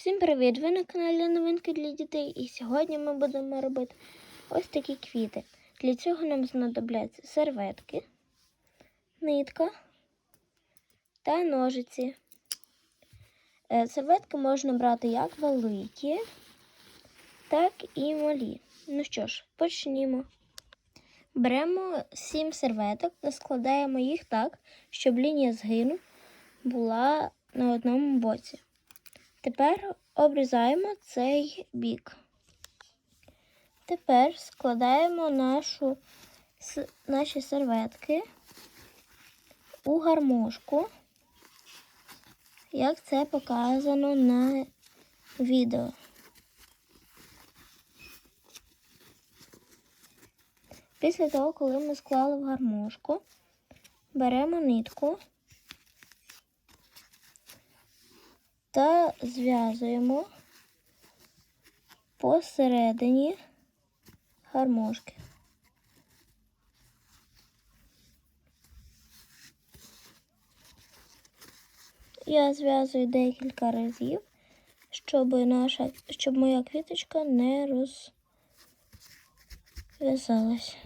Всім привіт! Ви на каналі Новинки для дітей. І сьогодні ми будемо робити ось такі квіти. Для цього нам знадобляться серветки, нитка та ножиці. Е, Серветки можна брати як великі, так і малі. Ну що ж, почнімо. Беремо 7 серветок та складаємо їх так, щоб лінія згину була на одному боці. Тепер обрізаємо цей бік. Тепер складаємо нашу, наші серветки у гармошку, як це показано на відео. Після того, коли ми склали в гармошку, беремо нитку та зв'язуємо посередині гармошки. Я зв'язую декілька разів, щоб наша, щоб моя квіточка не розв'язалась.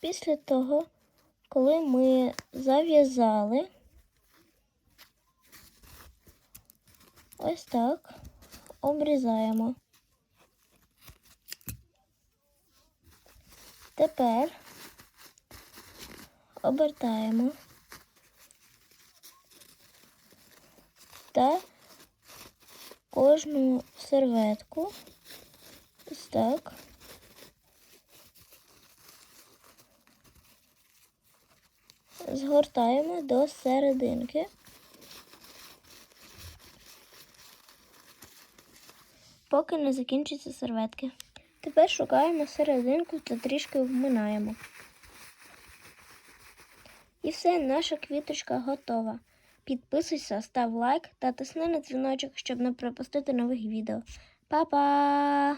Після того, коли ми зав'язали, ось так обрізаємо. Тепер обертаємо та кожну серветку ось так. Згортаємо до серединки. Поки не закінчаться серветки. Тепер шукаємо серединку та трішки вминаємо. І все, наша квіточка готова. Підписуйся, став лайк та тисни на дзвіночок, щоб не пропустити нових відео. Па-па!